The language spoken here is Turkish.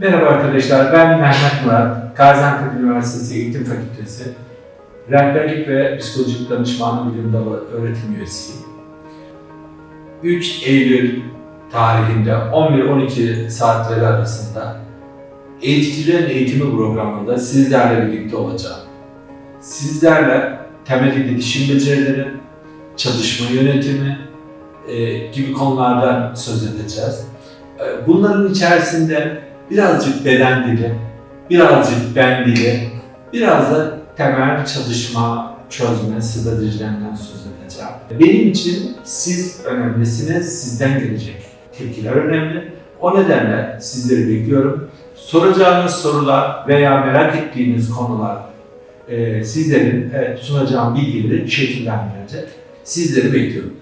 Merhaba arkadaşlar, ben Mehmet Murat, Gaziantep Üniversitesi Eğitim Fakültesi Rehberlik ve Psikolojik Danışmanlığı Bilim Dalı öğretim üyesiyim. 3 Eylül tarihinde 11-12 saatleri arasında Eğiticilerin Eğitimi programında sizlerle birlikte olacağım. Sizlerle temel iletişim becerileri, çalışma yönetimi e, gibi konulardan söz edeceğiz. E, bunların içerisinde birazcık beden dili, birazcık ben dili, biraz da temel çalışma, çözme stratejilerinden söz edeceğim. Benim için siz önemlisiniz, sizden gelecek tepkiler önemli. O nedenle sizleri bekliyorum. Soracağınız sorular veya merak ettiğiniz konular e, sizlerin e, sunacağım bilgileri şekillendirecek. Sizleri bekliyorum.